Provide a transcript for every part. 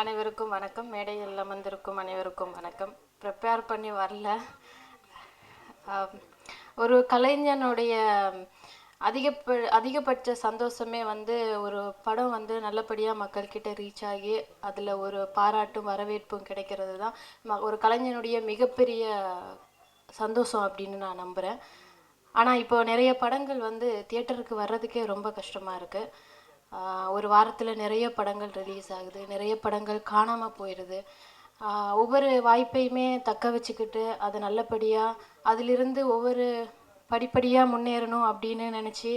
அனைவருக்கும் வணக்கம். மேடையில் அமர்ந்திருக்கும் அனைவருக்கும் வணக்கம். ப்ரிப்பேர் பண்ணி வரல. ஒரு கலைஞனுடைய அதிகப்ப அதிகபட்ச சந்தோஷமே வந்து ஒரு படம் வந்து நல்லபடியாக மக்கள்கிட்ட ரீச் ஆகி அதில் ஒரு பாராட்டும் வரவேற்பும் கிடைக்கிறது தான் ஒரு கலைஞனுடைய மிகப்பெரிய சந்தோஷம் அப்படின்னு நான் நம்புகிறேன் ஆனால் இப்போ நிறைய படங்கள் வந்து தியேட்டருக்கு வர்றதுக்கே ரொம்ப கஷ்டமாக இருக்குது ஒரு வாரத்தில் நிறைய படங்கள் ரிலீஸ் ஆகுது. நிறைய படங்கள் காணாமல் போயிடுது ஒவ்வொரு வாய்ப்பையுமே தக்க வச்சுக்கிட்டு அதை நல்லபடியாக அதிலிருந்து ஒவ்வொரு படிப்படியாக முன்னேறணும் அப்படின்னு நினச்சி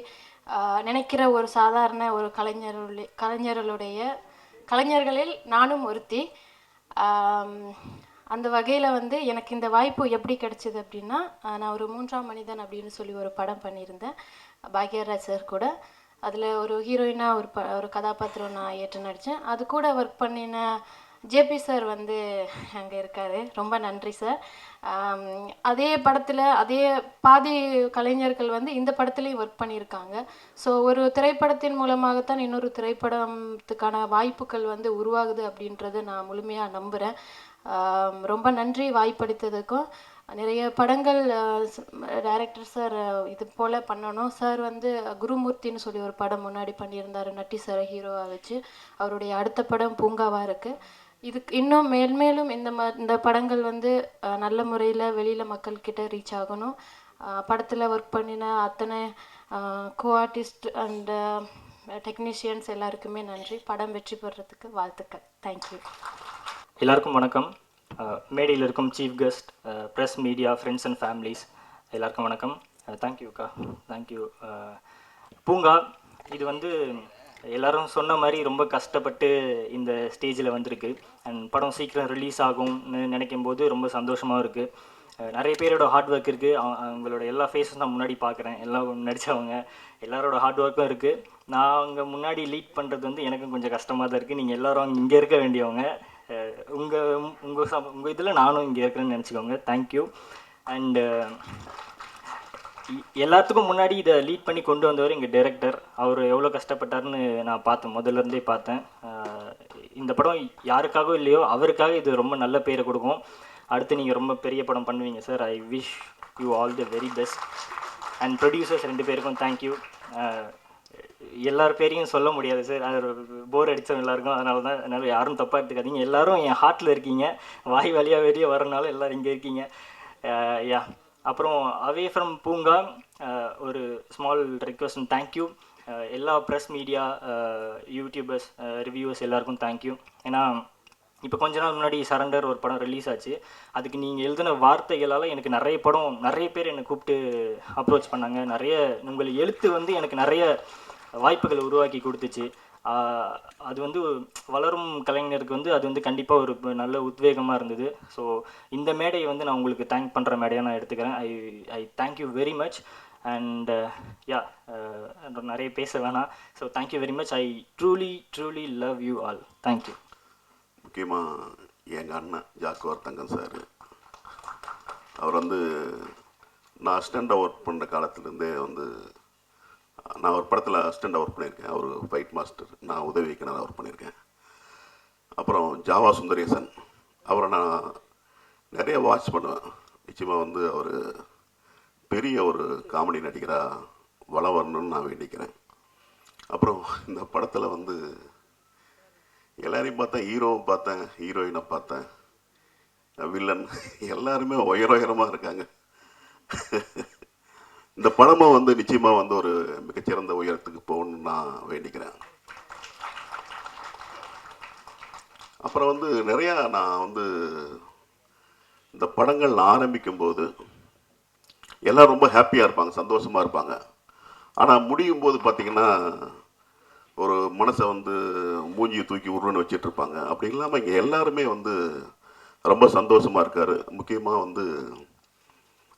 நினைக்கிற ஒரு சாதாரண ஒரு கலைஞருடைய கலைஞர்களுடைய கலைஞர்களில் நானும் ஒருத்தி. அந்த வகையில் வந்து எனக்கு இந்த வாய்ப்பு எப்படி கிடைச்சிது அப்படின்னா நான் ஒரு மூன்றாம் மனிதன் அப்படின்னு சொல்லி ஒரு படம் பண்ணியிருந்தேன். பாக்யராஜ் சார் கூட. அதில் ஒரு ஹீரோயினாக ஒரு ப ஒரு கதாபாத்திரம் நான் ஏற்று நடித்தேன் அது கூட ஒர்க் பண்ணின ஜேபி சார் வந்து அங்கே இருக்கார். ரொம்ப நன்றி சார். அதே படத்தில் அதே பாதி கலைஞர்கள் வந்து இந்த படத்துலையும் ஒர்க் பண்ணியிருக்காங்க. ஸோ ஒரு திரைப்படத்தின் மூலமாகத்தான் இன்னொரு திரைப்படத்துக்கான வாய்ப்புகள் வந்து உருவாகுது அப்படின்றத நான் முழுமையாக நம்புகிறேன் ரொம்ப நன்றி வாய்ப்பளித்ததுக்கும். நிறைய படங்கள் டைரக்டர் சார் இது போல் பண்ணணும். சார் வந்து குருமூர்த்தின்னு சொல்லி ஒரு படம் முன்னாடி பண்ணியிருந்தார். நட்டி சார் ஹீரோவாக வச்சு. அவருடைய அடுத்த படம் பூங்காவாக இருக்குது இதுக்கு இன்னும் மேல்மேலும் இந்த ம இந்த படங்கள் வந்து நல்ல முறையில் வெளியில் மக்கள்கிட்ட ரீச் ஆகணும். படத்தில் ஒர்க் பண்ணின அத்தனை கோ ஆர்டிஸ்ட் அண்ட் டெக்னீஷியன்ஸ் எல்லாருக்குமே நன்றி. படம் வெற்றி பெறத்துக்கு வாழ்த்துக்கள். தேங்க்யூ எல்லாருக்கும் வணக்கம். மேடையில் இருக்கும் chief guest press media friends and families எல்லாருக்கும் வணக்கம். தேங்க்யூக்கா தேங்க்யூ பூங்கா இது வந்து எல்லாரும் சொன்ன மாதிரி ரொம்ப கஷ்டப்பட்டு இந்த ஸ்டேஜில் வந்திருக்கு. அண்ட் படம் சீக்கிரம் ரிலீஸ் ஆகும்னு நினைக்கும் போது ரொம்ப சந்தோஷமாகவும் இருக்குது நிறைய பேரோட ஹார்ட் ஒர்க் இருக்குது அவங்களோட எல்லா ஃபேஸும் நான் முன்னாடி பார்க்குறேன். எல்லாம் நடித்தவங்க எல்லாரோட ஹார்ட் ஒர்க்கும் இருக்குது நான் அங்கே முன்னாடி லீட் பண்ணுறது வந்து எனக்கும் கொஞ்சம் கஷ்டமாக தான் இருக்குது நீங்கள் எல்லோரும் இங்கே இருக்க வேண்டியவங்க. உங்கள் உங்கள் ச உங்கள் இதில் நானும் இங்கே இருக்கிறேன்னு நினச்சிக்கோங்க. தேங்க்யூ அண்டு எல்லாத்துக்கும் முன்னாடி இதை லீட் பண்ணி கொண்டு வந்தவர் எங்கள் டைரக்டர் அவர் எவ்வளோ கஷ்டப்பட்டாருன்னு நான் பார்த்தேன். முதல்லருந்தே பார்த்தேன். இந்த படம் யாருக்காகவும் இல்லையோ அவருக்காக இது ரொம்ப நல்ல பேரை கொடுக்கும். அடுத்து நீங்கள் ரொம்ப பெரிய படம் பண்ணுவீங்க sir I wish you all the very best and producers ரெண்டு பேருக்கும் தேங்க்யூ எல்லார் பேரையும் சொல்ல முடியாது சார். அது போர் அடித்தவங்க எல்லாருக்கும் அதனால தான் அதனால யாரும் தப்பாக எடுத்துக்காதீங்க. எல்லாரும் என் ஹார்ட்டில் இருக்கீங்க. வாய் வழியாக வெளியே வரனால எல்லோரும் இங்கே இருக்கீங்க. யா. அப்புறம் அவே ஃப்ரம் பூங்கா ஒரு ஸ்மால் ரிக்வஸ்ட் தேங்க்யூ எல்லா ப்ரெஸ் மீடியா யூடியூபர்ஸ் ரிவ்யூவர்ஸ் எல்லாருக்கும் தேங்க்யூ ஏன்னா இப்போ கொஞ்ச நாள் முன்னாடி சரண்டர் ஒரு படம் ரிலீஸ் ஆச்சு. அதுக்கு நீங்கள் எழுதின வார்த்தைகளால் எனக்கு நிறைய படம் நிறைய பேர் என்னை கூப்பிட்டு அப்ரோச் பண்ணாங்க. நிறைய உங்கள் எழுத்து வந்து எனக்கு நிறைய வாய்ப்புகளை உருவாக்கி கொடுத்துச்சு. அது வந்து வளரும் கலைஞருக்கு வந்து அது வந்து கண்டிப்பாக ஒரு நல்ல உத்வேகமாக இருந்தது. ஸோ இந்த மேடையை வந்து நான் உங்களுக்கு தேங்க் பண்ணுற மேடையாக நான் எடுத்துக்கிறேன். I I thank you very much and yeah நிறைய பேச வேணாம். So thank you very much I truly truly love you all thank you முக்கியமாக எங்கள் அண்ணன் ஜாக்குவார் தங்கம் சார். அவர் வந்து நான் அசிஸ்டண்ட்டாக ஒர்க் பண்ணுற காலத்துலேருந்தே வந்து நான் ஒரு படத்தில் அசிஸ்டண்ட்டாக ஒர்க் பண்ணியிருக்கேன். அவர் ஃபைட் மாஸ்டர் நான் உதவி இயக்குனராக ஒர்க் பண்ணியிருக்கேன். அப்புறம் ஜாவா சுந்தரேசன். அவரை நான் நிறைய வாட்ச் பண்ணுவேன். நிச்சயமாக வந்து அவர் பெரிய ஒரு காமெடி நடிகராக வள வரணும்னு நான் வேண்டிக்கிறேன். அப்புறம் இந்த படத்தில் வந்து எல்லாரையும் பார்த்தேன். ஹீரோவை பார்த்தேன். ஹீரோயினை பார்த்தேன். வில்லன் எல்லாருமே உயர உயரமாக இருக்காங்க. இந்த படமும் வந்து நிச்சயமாக வந்து ஒரு மிகச்சிறந்த உயரத்துக்கு போகணும்னு நான் வேண்டிக்கிறேன். அப்புறம் வந்து நிறையா நான் வந்து இந்த படங்கள் ஆரம்பிக்கும் போது எல்லாம் ரொம்ப ஹாப்பியாக இருப்பாங்க சந்தோஷமாக இருப்பாங்க. ஆனால் முடியும் போது பார்த்திங்கன்னா ஒரு மனசை வந்து மூஞ்சியை தூக்கி உருன்னு வச்சிட்ருப்பாங்க அப்படி இல்லாமல் இங்கே எல்லாருமே வந்து ரொம்ப சந்தோஷமாக இருக்கார். முக்கியமாக வந்து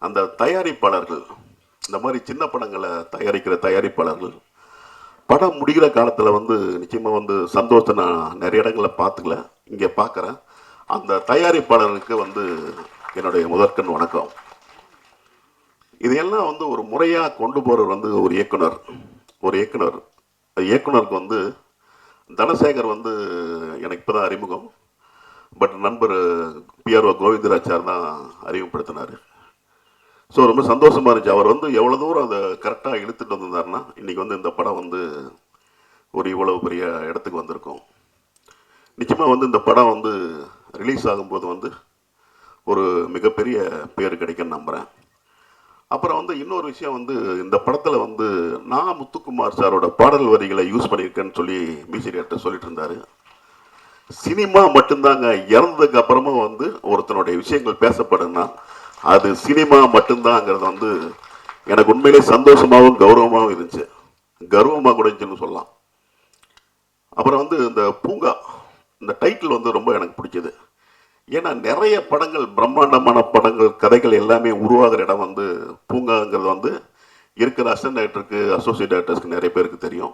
அந்த தயாரிப்பாளர்கள் இந்த மாதிரி சின்ன படங்களை தயாரிக்கிற தயாரிப்பாளர்கள் படம் முடிகிற காலத்தில் வந்து நிச்சயமாக வந்து சந்தோஷத்தை நான் நிறைய இடங்களில் பார்த்துக்கல. இங்கே பார்க்குறேன். அந்த தயாரிப்பாளருக்கு வந்து என்னுடைய முதற்கண் வணக்கம். இதையெல்லாம் வந்து ஒரு முறையாக கொண்டு போகிறவர் வந்து ஒரு இயக்குனர் ஒரு இயக்குனர். இயக்குனருக்கு வந்து தனசேகர் வந்து எனக்கு இப்போ தான் அறிமுகம். பட் நண்பர் பிஆர்ஓ கோவிந்தராச்சார் தான் அறிமுகப்படுத்தினார். ஸோ ரொம்ப சந்தோஷமாக இருந்துச்சு. அவர் வந்து எவ்வளோ தூரம் அதை கரெக்டாக இழுத்துட்டு வந்திருந்தாருன்னா இன்றைக்கி வந்து இந்த படம் வந்து ஒரு இவ்வளவு பெரிய இடத்துக்கு வந்திருக்கும். நிச்சயமாக வந்து இந்த படம் வந்து ரிலீஸ் ஆகும்போது வந்து ஒரு மிகப்பெரிய பேர் கிடைக்கும்னு நம்புகிறேன் அப்புறம் வந்து இன்னொரு விஷயம் வந்து இந்த படத்தில் வந்து நான் முத்துக்குமார் சாரோட பாடல் வரிகளை யூஸ் பண்ணியிருக்கேன்னு சொல்லி மியூசியர்கிட்ட சொல்லிட்டு இருந்தார். சினிமா மட்டும்தாங்க இறந்ததுக்கு அப்புறமா வந்து ஒருத்தனுடைய விஷயங்கள் பேசப்படுன்னா அது சினிமா மட்டும்தாங்கிறது வந்து எனக்கு உண்மையிலே சந்தோஷமாகவும் கௌரவமாகவும் இருந்துச்சு. கர்வமாக கூட இருந்துச்சுன்னு சொல்லலாம். அப்புறம் வந்து இந்த பூங்கா இந்த டைட்டில் வந்து ரொம்ப எனக்கு பிடிச்சது. ஏன்னா நிறைய படங்கள் பிரம்மாண்டமான படங்கள் கதைகள் எல்லாமே உருவாகிற இடம் வந்து பூங்காங்கிறது வந்து இருக்கிற அசிஸ்டன்ட் டைரக்டருக்கு அசோசியேட் டைரக்டர்ஸ்க்கு நிறைய பேருக்கு தெரியும்.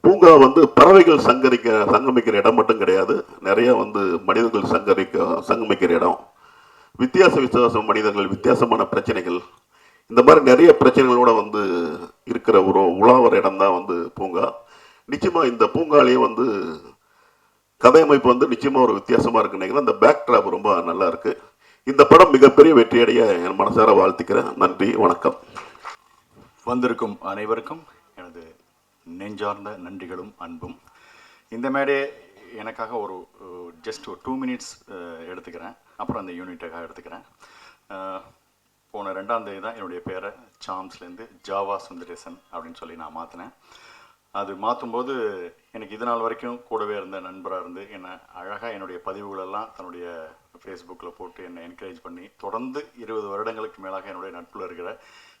பூங்கா வந்து பறவைகள் சங்கரிக்க சங்கமிக்கிற இடம் மட்டும் கிடையாது. நிறைய வந்து மனிதர்கள் சங்கரிக்க சங்கமிக்கிற இடம். வித்தியாச வித்தியாச மனிதர்கள் வித்தியாசமான பிரச்சனைகள். இந்த மாதிரி நிறைய பிரச்சனைகளோட வந்து இருக்கிற ஒரு உலாவர இடம் தான் வந்து பூங்கா. நிச்சயமாக இந்த பூங்காலேயே வந்து கதை அமைப்பு வந்து நிச்சயமாக ஒரு வித்தியாசமாக இருக்குன்னு நினைக்கிறேன். அந்த பேக் ட்ராப் ரொம்ப நல்லா இருக்கு. இந்த படம் மிகப்பெரிய வெற்றியடைய என் மனசார வாழ்த்துக்கிறேன். நன்றி வணக்கம். வந்திருக்கும் அனைவருக்கும் எனது நெஞ்சார்ந்த நன்றிகளும் அன்பும். இந்த மேடையை எனக்காக ஒரு ஜஸ்ட் ஒரு டூ மினிட்ஸ் எடுத்துக்கிறேன். அப்புறம் அந்த யூனிட்டாக எடுத்துக்கிறேன். போன ரெண்டாம் தேதி தான் என்னுடைய பேரை சாம்ஸ்லேருந்து ஜாவா சுந்தரேசன் அப்படின்னு சொல்லி நான் மாற்றினேன் அது மாற்றும்போது எனக்கு இது நாள் வரைக்கும் கூடவே இருந்த நண்பராக இருந்து என்னை அழகாக என்னுடைய பதிவுகளெல்லாம் தன்னுடைய ஃபேஸ்புக்கில் போட்டு என்னை என்கரேஜ் பண்ணி தொடர்ந்து இருபது வருடங்களுக்கு மேலாக என்னுடைய நட்பில் இருக்கிற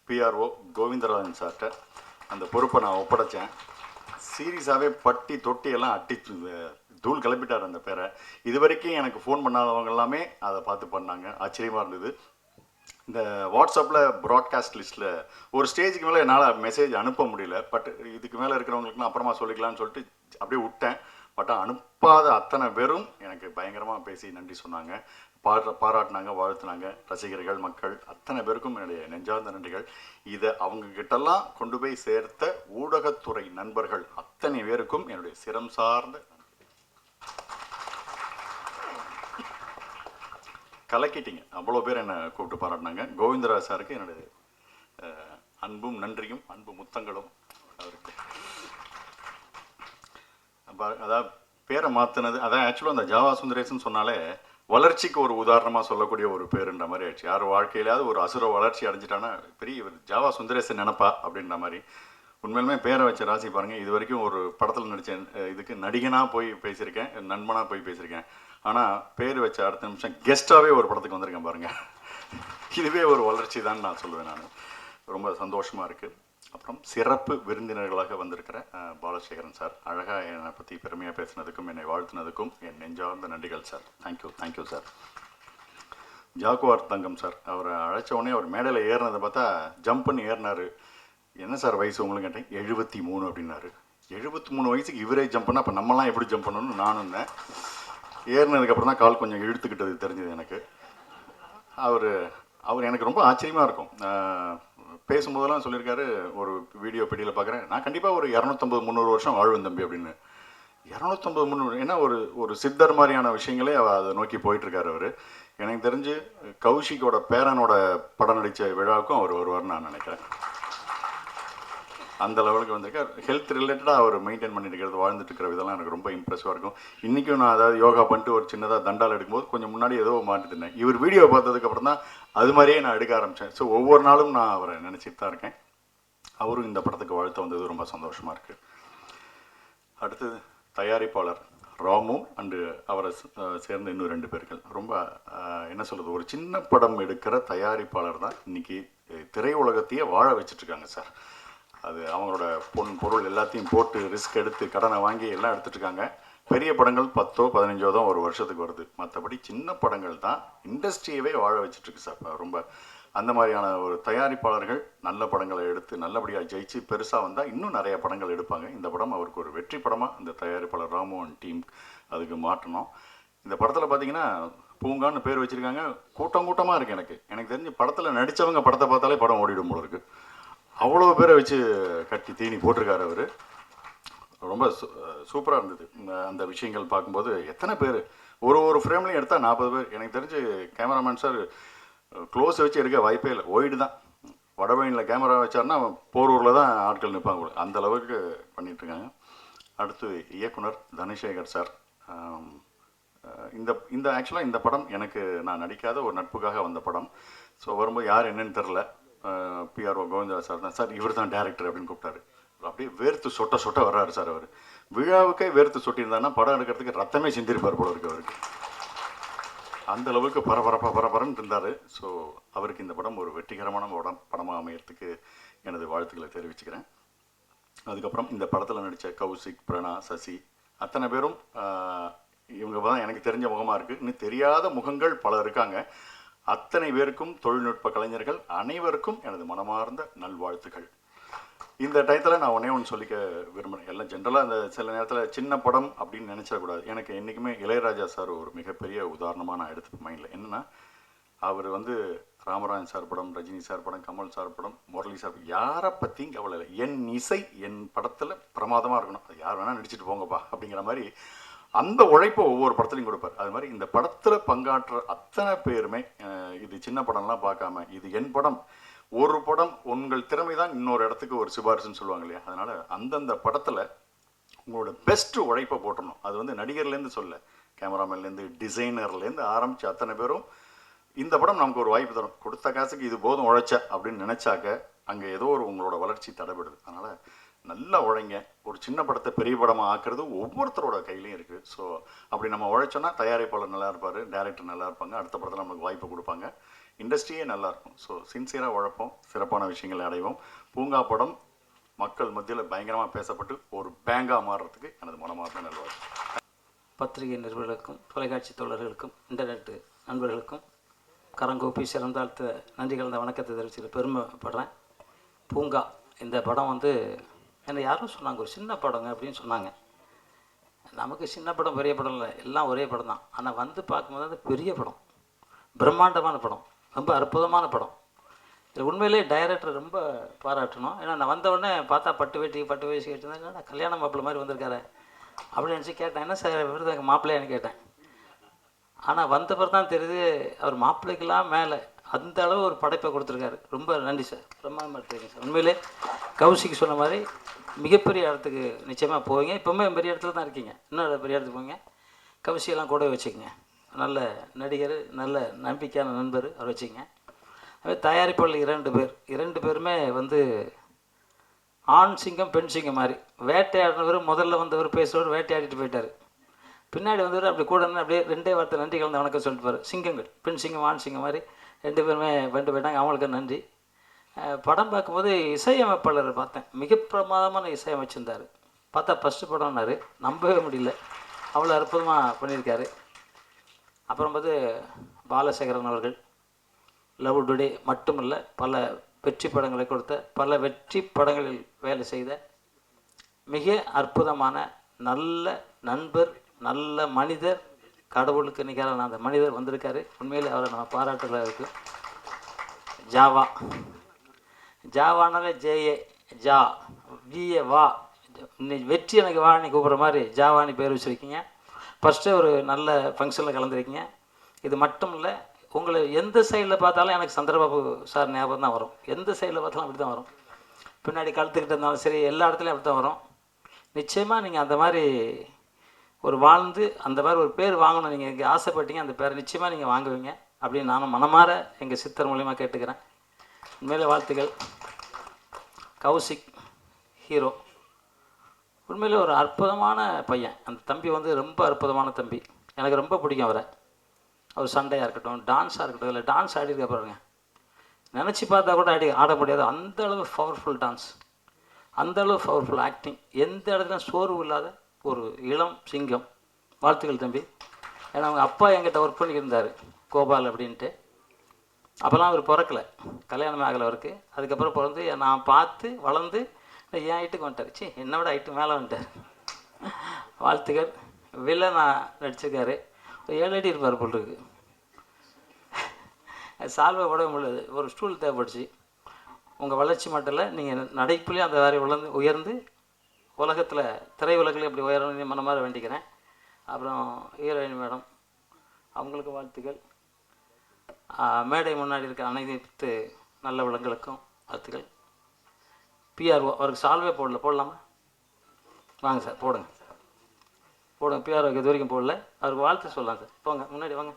பிஆர்ஓ கோவிந்தராஜன் சார்கிட்ட அந்த பொறுப்பை நான் ஒப்படைச்சேன். சீரியஸாகவே பட்டி தொட்டி எல்லாம் அட்டி தூள் கிளப்பிட்டார் அந்த பேரை. இது வரைக்கும் எனக்கு ஃபோன் பண்ணாதவங்க எல்லாமே அதை பார்த்து பண்ணாங்க. ஆச்சரியமாக இருந்தது. இந்த வாட்ஸ்அப்பில் ப்ராட்காஸ்ட் லிஸ்ட்டில் ஒரு ஸ்டேஜுக்கு மேலே என்னால் மெசேஜ் அனுப்ப முடியல. பட் இதுக்கு மேலே இருக்கிறவங்களுக்குலாம் அப்புறமா சொல்லிக்கலாம்னு சொல்லிட்டு அப்படியே விட்டேன். பட் அனுப்பாத அத்தனை பேரும் எனக்கு பயங்கரமாக பேசி நன்றி சொன்னாங்க. பாடுற பாராட்டினாங்க வாழ்த்துனாங்க. ரசிகர்கள் மக்கள் அத்தனை பேருக்கும் என்னுடைய நெஞ்சார்ந்த நன்றிகள். இதை அவங்க கிட்டெல்லாம் கொண்டு போய் சேர்த்த ஊடகத்துறை நண்பர்கள் அத்தனை பேருக்கும் என்னுடைய சிரம் சார்ந்த கலக்கிட்டீங்க. அவ்வளோ பேர் என்னை கூப்பிட்டு பாராட்டினாங்க. கோவிந்தராஜ் சாருக்கு என்னுடைய அன்பும் நன்றியும் அன்பு முத்தங்களும் அவருக்கு. அதான் அதாவது பேரை மாற்றினது அதான் ஆக்சுவலாக அந்த ஜாவா சுந்தரேசன் சொன்னாலே வளர்ச்சிக்கு ஒரு உதாரணமாக சொல்லக்கூடிய ஒரு பேருன்ற மாதிரி ஆயிடுச்சு. யார் வாழ்க்கையிலாவது ஒரு அசுர வளர்ச்சி அடைஞ்சிட்டானா பெரிய இவர் ஜாவா சுந்தரேசன் நினப்பா அப்படின்ற மாதிரி. உண்மையிலுமே பேரை வச்ச ராசி பாருங்க இது வரைக்கும் ஒரு படத்தில் நடித்தேன் இதுக்கு நடிகனாக போய் பேசியிருக்கேன் நண்பனாக போய் பேசியிருக்கேன். ஆனால் பேர் வச்ச அடுத்த நிமிஷம் கெஸ்ட்டாகவே ஒரு படத்துக்கு வந்திருக்கேன் பாருங்கள் இதுவே ஒரு வளர்ச்சி தான் நான் சொல்லுவேன் நான். ரொம்ப சந்தோஷமாக இருக்குது அப்புறம் சிறப்பு விருந்தினர்களாக வந்திருக்கிற பாலசேகரன் சார். அழகாக என்னை பற்றி பெருமையாக பேசினதுக்கும் என்னை வாழ்த்தினதுக்கும் என் நெஞ்சார்ந்த நன்றிகள் sir. Thank you thank you sir. Jaguar Thangam sir. அவரை அழைச்ச உடனே அவர் மேடையில் ஏறினதை பார்த்தா ஜம்ப் பண்ணி ஏறினார். என்ன சார் வயசு உங்களுக்கு கேட்டேன்? எழுபத்தி மூணு அப்படின்னாரு. எழுபத்தி மூணு வயசுக்கு இவரே ஜம்ப் பண்ணால் அப்போ நம்மலாம் எப்படி ஜம்ப் பண்ணணும்னு நானும் இருந்தேன். ஏறினதுக்கப்புறம் தான் கால் கொஞ்சம் இழுத்துக்கிட்டது தெரிஞ்சது எனக்கு. அவர் அவர் எனக்கு ரொம்ப ஆச்சரியமாக இருக்கும். பேசும்போதெல்லாம் சொல்லியிருக்காரு ஒரு வீடியோ பெட்டியில் பார்க்குறேன் நான் கண்டிப்பாக ஒரு இரநூத்தம்பது முந்நூறு வருஷம் வாழ்வேன் தம்பி அப்படின்னு. இரநூத்தம்பது முந்நூறு ஏன்னா ஒரு ஒரு சித்தர் மாதிரியான விஷயங்களே அவர் அதை நோக்கி போயிட்டுருக்காரு அவர். எனக்கு தெரிஞ்சு கௌஷிக்கோட பேரனோட படம் நடித்த விழாவுக்கும் அவர் வருவார்னு நான் நினைக்கிறேன். அந்த லெவலுக்கு வந்திருக்கார் ஹெல்த் ரிலேட்டடாக அவர் மெயின்டைன் பண்ணிட்டு இருக்கிறது வாழ்ந்துட்டு இருக்கிற விதெல்லாம் எனக்கு ரொம்ப இம்ப்ரெசிவாக இருக்கும். இன்றைக்கும் நான் அதாவது யோகா பண்ணிட்டு ஒரு சின்னதாக தண்டால் எடுக்கும்போது கொஞ்சம் முன்னாடி ஏதோ மாட்டுத்தினேன் இவர் வீடியோ பார்த்ததுக்கப்புறம் தான் அது மாதிரியே நான் எடுக்க ஆரம்பித்தேன் ஸோ ஒவ்வொரு நாளும் நான் அவரை நினச்சிட்டு தான் இருக்கேன். அவரும் இந்த படத்துக்கு வாழ்த்து வந்தது ரொம்ப சந்தோஷமாக இருக்குது அடுத்தது தயாரிப்பாளர் ராமு அண்டு அவரை சேர்ந்த இன்னும் ரெண்டு பேர்கள். ரொம்ப என்ன சொல்கிறது ஒரு சின்ன படம் எடுக்கிற தயாரிப்பாளர் தான் இன்னைக்கு திரையுலகத்தையே வாழ வச்சுட்ருக்காங்க சார். அது அவங்களோட பொன் பொருள் எல்லாத்தையும் போட்டு ரிஸ்க் எடுத்து கடனை வாங்கி எல்லாம் எடுத்துட்டு இருக்காங்க பெரிய படங்கள் பத்தோ பதினஞ்சோ தான் ஒரு வருஷத்துக்கு வருது. மற்றபடி சின்ன படங்கள் தான் இண்டஸ்ட்ரியவே வாழ வச்சுட்டு இருக்கு சார் ரொம்ப அந்த மாதிரியான ஒரு தயாரிப்பாளர்கள் நல்ல படங்களை எடுத்து நல்லபடியாக ஜெயிச்சு பெருசாக வந்தால் இன்னும் நிறைய படங்கள் எடுப்பாங்க. இந்த படம் அவருக்கு ஒரு வெற்றி படமாக இந்த தயாரிப்பாளர் ராமோகன் டீம் அதுக்கு மாற்றணும். இந்த படத்தில் பார்த்தீங்கன்னா பூங்கான்னு பேர் வச்சுருக்காங்க. கூட்டம் கூட்டமாக இருக்குது எனக்கு. எனக்கு தெரிஞ்சு படத்தில் நடித்தவங்க படத்தை பார்த்தாலே படம் ஓடிடும் போல இருக்குது அவ்வளோ பேரை வச்சு கட்டி தீனி போட்டிருக்காரு அவர். ரொம்ப சூப்பராக இருந்தது. அந்த விஷயங்கள் பார்க்கும்போது எத்தனை பேர்? ஒரு ஒரு ஃப்ரேம்லையும் எடுத்தால் நாற்பது பேர். எனக்கு தெரிஞ்சு கேமராமேன் சார் க்ளோஸ் வச்சு எடுக்க வாய்ப்பே இல்லை. ஒய்டு தான். வடபழனியில் கேமரா வச்சார்னா போரூரில் தான் ஆட்கள் நிற்பாங்க கூட அந்த அளவுக்கு பண்ணிகிட்ருக்காங்க அடுத்து இயக்குனர் தனசேகர் சார். இந்த இந்த ஆக்சுவலாக இந்த படம் எனக்கு நான் நடிக்காத ஒரு நட்புக்காக வந்த படம். ஸோ வரும்போது யார் என்னன்னு தெரில பிஆர்ஓ கோவிந்தா சார் தான். சார் இவர் தான் டேரக்டர் அப்படின்னு கூப்பிட்டாரு. அப்படியே வேர்த்து சொட்ட சொட்ட வர்றாரு சார் அவர். விழாவுக்கே வேர்த்து சொட்டியிருந்தாருன்னா படம் எடுக்கிறதுக்கு ரத்தமே சிந்திருப்பார் போல இருக்கு அவருக்கு. அந்த அளவுக்கு பரபரப்பாக பரபரன்னு இருந்தார். ஸோ அவருக்கு இந்த படம் ஒரு வெற்றிகரமான படம் படமாக அமையறதுக்கு எனது வாழ்த்துக்களை தெரிவிச்சுக்கிறேன். அதுக்கப்புறம் இந்த படத்தில் நடித்த கௌசிக் பிரணா சசி அத்தனை பேரும் இவங்க தான் எனக்கு தெரிஞ்ச முகமாக இருக்குது இன்னும் தெரியாத முகங்கள் பல இருக்காங்க. அத்தனை பேருக்கும் தொழில்நுட்ப கலைஞர்கள் அனைவருக்கும் எனது மனமார்ந்த நல்வாழ்த்துக்கள். இந்த டயத்தில் நான் ஒன்றே ஒன்று சொல்லிக்க விரும்புகிறேன் எல்லாம் ஜென்ரலாக அந்த சில நேரத்தில் சின்ன படம் அப்படின்னு நினச்சிடக்கூடாது எனக்கு என்றைக்குமே இளையராஜா சார் ஒரு மிகப்பெரிய உதாரணமாக நான் எடுத்துப்பேன் மைண்டில் என்னென்னா அவர் வந்து ராமராஜன் சார் படம் ரஜினி சார் படம் கமல் சார் படம் முரளி சார் யாரை பற்றியும் கவலை இல்லை என் இசை என் படத்தில் பிரமாதமாக இருக்கணும். அது யார் வேணால் நடிச்சிட்டு போங்கப்பா அப்படிங்கிற மாதிரி அந்த உழைப்பை ஒவ்வொரு படத்துலையும் கொடுப்பார். அது மாதிரி இந்த படத்தில் பங்காற்ற அத்தனை பேருமே இது சின்ன படம்லாம் பார்க்காம இது என் படம் ஒரு படம் உங்கள் திறமை தான் இன்னொரு இடத்துக்கு ஒரு சிபாரிசுன்னு சொல்லுவாங்க இல்லையா? அதனால் அந்தந்த படத்தில் உங்களோட பெஸ்ட் உழைப்பை போட்டணும். அது வந்து நடிகர்லேருந்து சொல்ல கேமராமேன்லேருந்து டிசைனர்லேருந்து ஆரம்பித்து அத்தனை பேரும் இந்த படம் நமக்கு ஒரு வாய்ப்பு தரும். கொடுத்த காசுக்கு இது போதும் உழைச்ச அப்படின்னு நினச்சாக்க அங்கே ஏதோ ஒரு உங்களோட வளர்ச்சி தடைபடுது. அதனால் நல்லா உழைங்க. ஒரு சின்ன படத்தை பெரிய படமாக ஆக்குறது ஒவ்வொருத்தரோட கையிலையும் இருக்குது ஸோ அப்படி நம்ம உழைச்சோன்னா தயாரிப்பாளர் நல்லா இருப்பார் டேரக்டர் நல்லா இருப்பாங்க அடுத்த படத்தில் நமக்கு வாய்ப்பு கொடுப்பாங்க. இண்டஸ்ட்ரியே நல்லாயிருக்கும் ஸோ சின்சியராக உழைப்போம் சிறப்பான விஷயங்களை அடைவோம். பூங்கா படம் மக்கள் மத்தியில் பயங்கரமாக பேசப்பட்டு ஒரு பேங்காக மாறுறதுக்கு எனது மனமார்ந்த நல்வாழ்வு பத்திரிகை நிருபர்களுக்கும் தொலைக்காட்சி தோழர்களுக்கும் இன்டர்நெட் நண்பர்களுக்கும் கரங்கூப்பி சிறந்தாழ்த்த நன்றி கலந்த வணக்கத்தை தெரிவிச்சுக்க பெருமைப்படுறேன். பூங்கா இந்த படம் வந்து என்னை யாரும் சொன்னாங்க ஒரு சின்ன படங்க அப்படின்னு சொன்னாங்க. நமக்கு சின்ன படம் பெரிய படம் இல்லை எல்லாம் ஒரே படம் தான். ஆனால் வந்து பார்க்கும்போது அது பெரிய படம். பிரம்மாண்டமான படம். ரொம்ப அற்புதமான படம். இது உண்மையிலே டைரக்டர் ரொம்ப பாராட்டணும். ஏன்னா நான் வந்த உடனே பார்த்தா பட்டு வேட்டி பட்டு வேசி கேட்டிருந்தேன் நான் கல்யாண மாப்பிள்ளை மாதிரி வந்திருக்காரு அப்படின்னு நினச்சி கேட்டேன். என்ன சார் விருது எங்கள் மாப்பிள்ளையான்னு கேட்டேன். ஆனால் வந்த பிறகு தான் தெரியுது அவர் மாப்பிள்ளைக்கெல்லாம் மேலே அந்த அளவு ஒரு படைப்பை கொடுத்துருக்காரு. ரொம்ப நன்றி சார். பிரம்மாண்டமாக எடுத்துருக்கீங்க சார். உண்மையிலே கௌசிக்கு சொன்ன மாதிரி மிகப்பெரிய இடத்துக்கு நிச்சயமாக போவீங்க. இப்போவுமே பெரிய இடத்துல தான் இருக்கீங்க. இன்னும் பெரிய இடத்துக்கு போவீங்க. கௌசியெல்லாம் கூட வச்சுக்கோங்க. நல்ல நடிகர் நல்ல நம்பிக்கையான நண்பர் அவர் வச்சுக்கங்க. அதே தயாரிப்பாளர் இரண்டு பேர். இரண்டு பேருமே வந்து ஆண் சிங்கம் பெண் சிங்கம் மாதிரி. வேட்டையாடினவர் முதல்ல வந்தவர் பேசுகிறவர் வேட்டையாடிட்டு போயிட்டார். பின்னாடி வந்தவர் அப்படி கூட இருந்து அப்படியே ரெண்டே வார்த்தை நன்றி கலந்து வணக்கம் சொல்லிட்டு போகிறார் சிங்கங்கள் பெண் சிங்கம் ஆண் சிங்கம் மாதிரி ரெண்டு பேருமே வெண்டு போயிட்டாங்க. அவங்களுக்கு நன்றி. படம் பார்க்கும்போது இசையமைப்பாளர் பார்த்தேன். மிக பிரமாதமான இசையமைச்சிருந்தார். பார்த்தா ஃபஸ்ட்டு படம்னாரு. நம்பவே முடியல. அவ்வளோ அற்புதமாக பண்ணியிருக்காரு. அப்புறம் பார்த்து பாலசேகரன் அவர்கள் லவ் டுடே மட்டுமல்ல பல வெற்றி படங்களை கொடுத்த பல வெற்றி படங்களில் வேலை செய்த மிக அற்புதமான நல்ல நண்பர் நல்ல மனிதர் கடவுளுக்கு நிகரான அந்த மனிதர் வந்திருக்காரு. உண்மையிலே அவரை நம்ம பாராட்டுல இருக்கு ஜாவா. ஜாவானாலே ஜேஏ ஜா விஏ வா. இன்னைக்கு வெற்றி எனக்கு வாணி கூப்பிட்ற மாதிரி ஜாவானி பேர் வச்சுருக்கீங்க. ஃபஸ்ட்டு ஒரு நல்ல ஃபங்க்ஷனில் கலந்துருக்கீங்க. இது மட்டும் இல்லை உங்களை எந்த சைடில் பார்த்தாலும் எனக்கு சந்திரபாபு சார் ஞாபகம் தான் வரும். எந்த சைடில் பார்த்தாலும் அப்படி தான் வரும். பின்னாடி கழுத்துக்கிட்டு இருந்தாலும் சரி எல்லா இடத்துலையும் அப்படி தான் வரும். நிச்சயமாக நீங்கள் அந்த மாதிரி ஒரு வாழ்ந்து அந்த மாதிரி ஒரு பேர் வாங்கணும் நீங்கள் இங்கே ஆசைப்பட்டீங்க அந்த பேரை நிச்சயமாக நீங்கள் வாங்குவீங்க அப்படின்னு நானும் மனமாற எங்கள் சித்தர் மூலியமாக கேட்டுக்கிறேன். உண்மையிலே வாழ்த்துக்கள் கௌசிக் ஹீரோ. உண்மையிலே ஒரு அற்புதமான பையன். அந்த தம்பி வந்து ரொம்ப அற்புதமான தம்பி. எனக்கு ரொம்ப பிடிக்கும் அவரை. அவர் சண்டையாக இருக்கட்டும் டான்ஸாக இருக்கட்டும் இல்லை டான்ஸ் ஆடிருக்க பாருங்க. நினச்சி பார்த்தா கூட ஆடி ஆட முடியாது. அந்த அளவு பவர்ஃபுல் டான்ஸ் அந்த அளவு பவர்ஃபுல் ஆக்டிங் எந்த இடத்துலையும் சோர்வு இல்லாத ஒரு இளம் சிங்கம். வாழ்த்துக்கள் தம்பி. ஏன்னா அவங்க அப்பா என்கிட்ட ஒர்க் பண்ணியிருந்தார் கோபால் அப்படின்ட்டு. அப்போல்லாம் அவர் பிறக்கல. கல்யாணம் ஆகலை அவருக்கு. அதுக்கப்புறம் பிறந்து நான் பார்த்து வளர்ந்து என் ஹைட்டுக்கு வந்துட்டார்? சி விட ஹைட்டு மேலே வந்துட்டார். வாழ்த்துக்கள். வில்லனா நடிச்சிருக்காரு. ஒரு ஏழு அடி இருப்பார் போல் இருக்கு. சால்வை உடம்பு முடியாது. ஒரு ஸ்டூல் தேவைப்படுச்சு. உங்கள் வளர்ச்சி மட்டும் இல்லை நீங்கள் நடைப்புலேயும் அந்த மாதிரி உலர்ந்து உயர்ந்து உலகத்தில் திரையுலகில் இப்படி உயரணும் மனமாற வேண்டிக்கிறேன். அப்புறம் ஹீரோயின் மேடம். அவங்களுக்கு வாழ்த்துக்கள். மேடை முன்னாடி இருக்க அனைத்து நல்ல விலங்குகளுக்கும் வாழ்த்துக்கள். பிஆர்ஓ அவருக்கு சால்வே போடல போடலாமா? வாங்க சார் போடுங்க. போடுங்க பிஆர்ஓக்கு இது வரைக்கும் போடல. அவருக்கு வாழ்த்து சொல்லலாம் சார். போங்க முன்னாடி வாங்க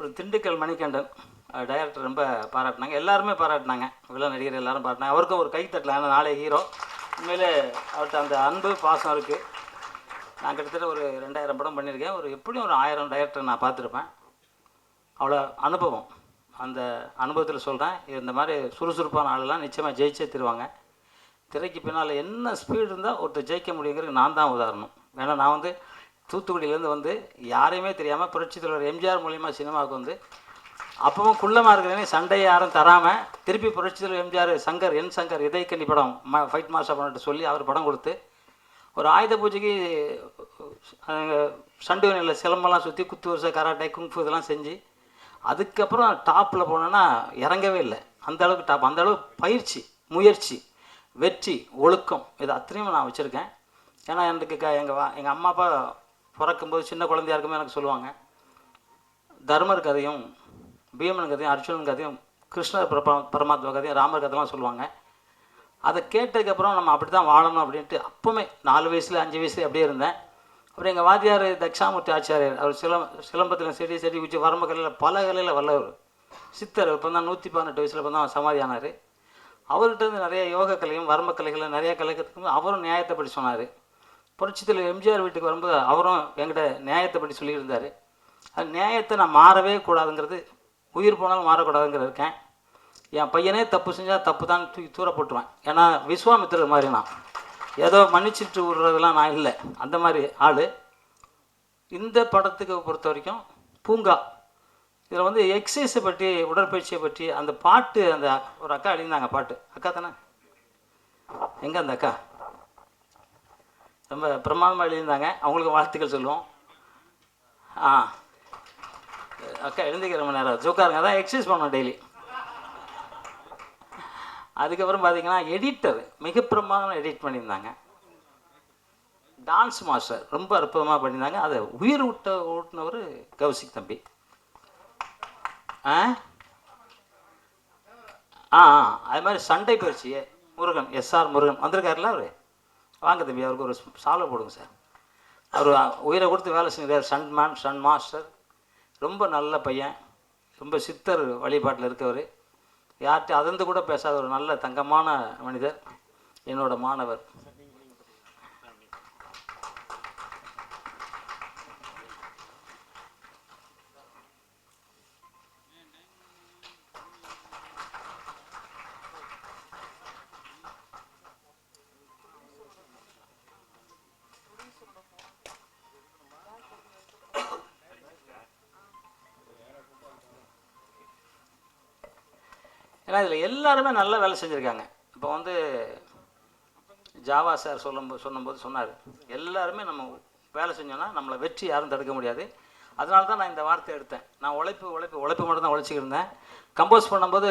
ஒரு திண்டுக்கல் மணிகண்டன் டைரக்டர் ரொம்ப பாராட்டினாங்க. எல்லாருமே பாராட்டினாங்க. வில்லா நடிகர் எல்லாரும் பாராட்டினாங்க. அவருக்கும் ஒரு கைத்தட்டல ஏன்னா நாளே ஹீரோ உண்மையிலே அவர்கிட்ட அந்த அன்பு பாசம் இருக்குது நான் கிட்டத்தட்ட ஒரு ரெண்டாயிரம் படம் பண்ணியிருக்கேன். ஒரு எப்படியும் ஒரு ஆயிரம் டைரக்டர் நான் பார்த்துருப்பேன். அவ்வளோ அனுபவம். அந்த அனுபவத்தில் சொல்கிறேன் இந்த மாதிரி சுறுசுறுப்பான ஆளெல்லாம் நிச்சயமாக ஜெயிச்சே தருவாங்க. திரைக்கு பின்னால் என்ன ஸ்பீடு இருந்தால் ஒருத்தர் ஜெயிக்க முடியுங்கிறது நான் தான் உதாரணம். ஏன்னா நான் வந்து தூத்துக்குடியிலேருந்து வந்து யாரையுமே தெரியாமல் புரட்சி தலைவர் எம்ஜிஆர் மூலியமாக சினிமாவுக்கு வந்து அப்பவும் குள்ளமாக இருக்கிறேனே சண்டையை யாரும் தராமல் திருப்பி புரட்சி தலைவர் எம்ஜிஆர் சங்கர் என் சங்கர் இதயக்கண்ணி படம் ம ஃபைட் மாஸ்டர் பண்ணிட்டு சொல்லி அவர் படம் கொடுத்து ஒரு ஆயுத பூஜைக்கு சண்டை நிலையில் சிலம்பெல்லாம் சுற்றி குத்து வருஷம் கராட்டை குங்ஃபு இதெல்லாம் செஞ்சு அதுக்கப்புறம் டாப்பில் போனோன்னா இறங்கவே இல்லை. அந்த அளவுக்கு டாப். அந்த அளவுக்கு பயிற்சி முயற்சி வெற்றி ஒழுக்கம் இது அத்தனையும் நான் வச்சுருக்கேன். ஏன்னா எனக்கு க எங்கள் வா எங்கள் அம்மா அப்பா பிறக்கும்போது சின்ன குழந்தையா இருக்குமே எனக்கு சொல்லுவாங்க. தர்மர் கதையும் பீமன் கதையும் அர்ஜுனன் கதையும் கிருஷ்ணர் பிரபா பரமாத்மா கதையும் ராமர் கதைலாம் சொல்லுவாங்க. அதை கேட்டதுக்கப்புறம் நம்ம அப்படி தான் வாழணும் அப்படின்ட்டு அப்போவுமே நாலு வயசில் அஞ்சு வயசுல அப்படியே இருந்தேன். அப்புறம் எங்கள் வாத்தியார் தக்ஷாமூர்த்தி ஆச்சாரியர் அவர் சிலம் சிலம்பத்தில் செடி செடி குச்சி வரம்பு கலையில் பல கலையில் வல்லவர். சித்தர் இப்போ தான் நூற்றி பதினெட்டு வயசில் இப்போ தான் சமாதியானார். அவர்கிட்ட இருந்து நிறைய யோக கலையும் வர்ம கலைகளும் நிறைய கலை கற்றுக்கும் அவரும் நியாயத்தை பற்றி சொன்னார். புரட்சித்தில் எம்ஜிஆர் வீட்டுக்கு வரும்போது அவரும் என்கிட்ட நியாயத்தை பற்றி சொல்லியிருந்தார். அது நியாயத்தை நான் மாறவே கூடாதுங்கிறது உயிர் போனாலும் மாறக்கூடாதுங்கிற இருக்கேன். என் பையனே தப்பு செஞ்சால் தப்பு தான் தூக்கி தூர போட்டுருவேன். ஏன்னா விஸ்வாமித்திரர் மாதிரி நான் ஏதோ மன்னிச்சிட்டு விடுறதெல்லாம் நான் இல்லை. அந்த மாதிரி ஆள். இந்த படத்துக்கு பொறுத்த வரைக்கும் பூங்கா. இதில் வந்து எக்ஸசைஸை பற்றி உடற்பயிற்சியை பற்றி அந்த பாட்டு அந்த ஒரு அக்கா எழுதினாங்க பாட்டு. அக்கா தானே? எங்கே அந்த அக்கா? ரொம்ப பிரமாதமாக எழுதியிருந்தாங்க அவங்களுக்கு வாழ்த்துக்கள் சொல்லுவோம். ஆ. அக்கா எழுந்திக்கிற மணி நேரம் ஜோக்காருங்க அதான் எக்ஸசைஸ் பண்ணோம் டெய்லி அதுக்கப்புறம் பார்த்தீங்கன்னா எடிட்டர் மிக பிரமாதமாக எடிட் பண்ணியிருந்தாங்க. டான்ஸ் மாஸ்டர் ரொம்ப அற்புதமாக பண்ணியிருந்தாங்க. அதை உயிர் விட்ட ஓட்டினவர் கௌசிக் தம்பி. ஆ? ஆ ஆ, அது மாதிரி சண்டை பயிற்சி முருகன் எஸ்ஆர் முருகன். வந்திருக்காருல அவர்? வாங்க தம்பி அவருக்கு ஒரு சாலை போடுங்க சார். அவர் உயிரை கொடுத்து வேலை செஞ்சார் சன் மேன் சன் மாஸ்டர் ரொம்ப நல்ல பையன். ரொம்ப சித்தர் வழிபாட்டில் இருக்கவர். யார்கிட்ட அதிர்ந்து கூட பேசாத ஒரு நல்ல தங்கமான மனிதர். என்னோட மாணவர். ஏன்னா இதில் எல்லாருமே நல்ல வேலை செஞ்சுருக்காங்க. இப்போ வந்து ஜாவா சார் சொல்லும் சொன்னும்போது சொன்னார். எல்லாருமே நம்ம வேலை செஞ்சோன்னா நம்மளை வெற்றி யாரும் தடுக்க முடியாது. அதனால தான் நான் இந்த வார்த்தை எடுத்தேன். நான் உழைப்பு உழைப்பு உழைப்பு மட்டும் தான் இருந்தேன். கம்போஸ் பண்ணும்போது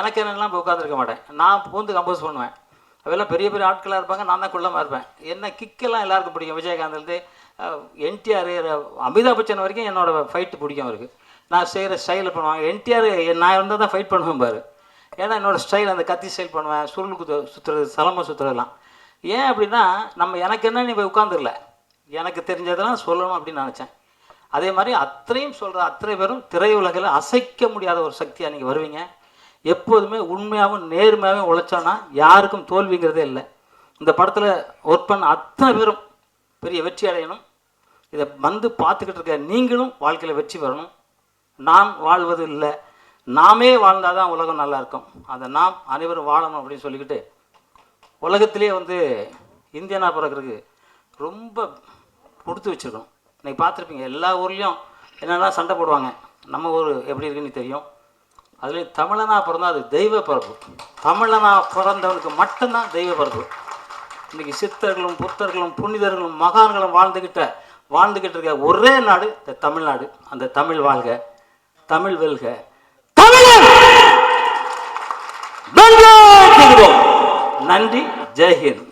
எனக்கு என்னெல்லாம் இப்போ உட்காந்துருக்க மாட்டேன். நான் பூந்து கம்போஸ் பண்ணுவேன். அவெல்லாம் பெரிய பெரிய ஆட்களாக இருப்பாங்க. நான் தான் குள்ளமாக இருப்பேன். என்ன கிக்கெல்லாம் எல்லாருக்கும் பிடிக்கும். விஜயகாந்த்லேருந்து என்டிஆர் அமிதாப் பச்சன் வரைக்கும் என்னோட ஃபைட்டு பிடிக்கும் அவருக்கு. நான் செய்கிற ஸ்டைலில் பண்ணுவாங்க என்டிஆர் நான் இருந்தால் தான் ஃபைட் பண்ணுவேன் பாரு. ஏன்னா என்னோடய ஸ்டைல் அந்த கத்தி ஸ்டைல் பண்ணுவேன் சுருள் குத்து சுற்றுறது சலமை சுற்றுறதுலாம் ஏன் அப்படின்னா நம்ம எனக்கு என்ன நீ போய் உட்காந்துடல எனக்கு தெரிஞ்சதெல்லாம் சொல்லணும் அப்படின்னு நினச்சேன். அதே மாதிரி அத்தனையும் சொல்கிற அத்தனை பேரும் திரையுலகில் அசைக்க முடியாத ஒரு சக்தியாக நீங்கள் வருவீங்க. எப்போதுமே உண்மையாகவும் நேர்மையாகவும் உழைச்சோன்னா யாருக்கும் தோல்விங்கிறதே இல்லை. இந்த படத்தில் ஒர்க் பண்ண அத்தனை பேரும் பெரிய வெற்றி அடையணும். இதை வந்து பார்த்துக்கிட்டு இருக்க நீங்களும் வாழ்க்கையில் வெற்றி பெறணும். நான் வாழ்வது இல்லை நாமே வாழ்ந்தால் தான் உலகம் நல்லா இருக்கும் அதை நாம் அனைவரும் வாழணும் அப்படின்னு சொல்லிக்கிட்டு உலகத்திலே வந்து இந்தியனா பிறக்கிறதுக்கு ரொம்ப கொடுத்து வச்சுருக்கணும். இன்றைக்கி பார்த்துருப்பீங்க எல்லா ஊர்லேயும் என்னென்னா சண்டை போடுவாங்க. நம்ம ஊர் எப்படி இருக்குன்னு தெரியும். அதுலேயும் தமிழனா பிறந்தால் அது தெய்வ பிறப்பு. தமிழனா பிறந்தவனுக்கு மட்டும்தான் தெய்வ பிறப்பு. இன்றைக்கி சித்தர்களும் புத்தர்களும் புனிதர்களும் மகான்களும் வாழ்ந்துக்கிட்ட வாழ்ந்துக்கிட்டு இருக்க ஒரே நாடு இந்த தமிழ்நாடு. அந்த தமிழ் வாழ்க தமிழ் வெல்க. நன்றி. ஜெய்ஹிந்த்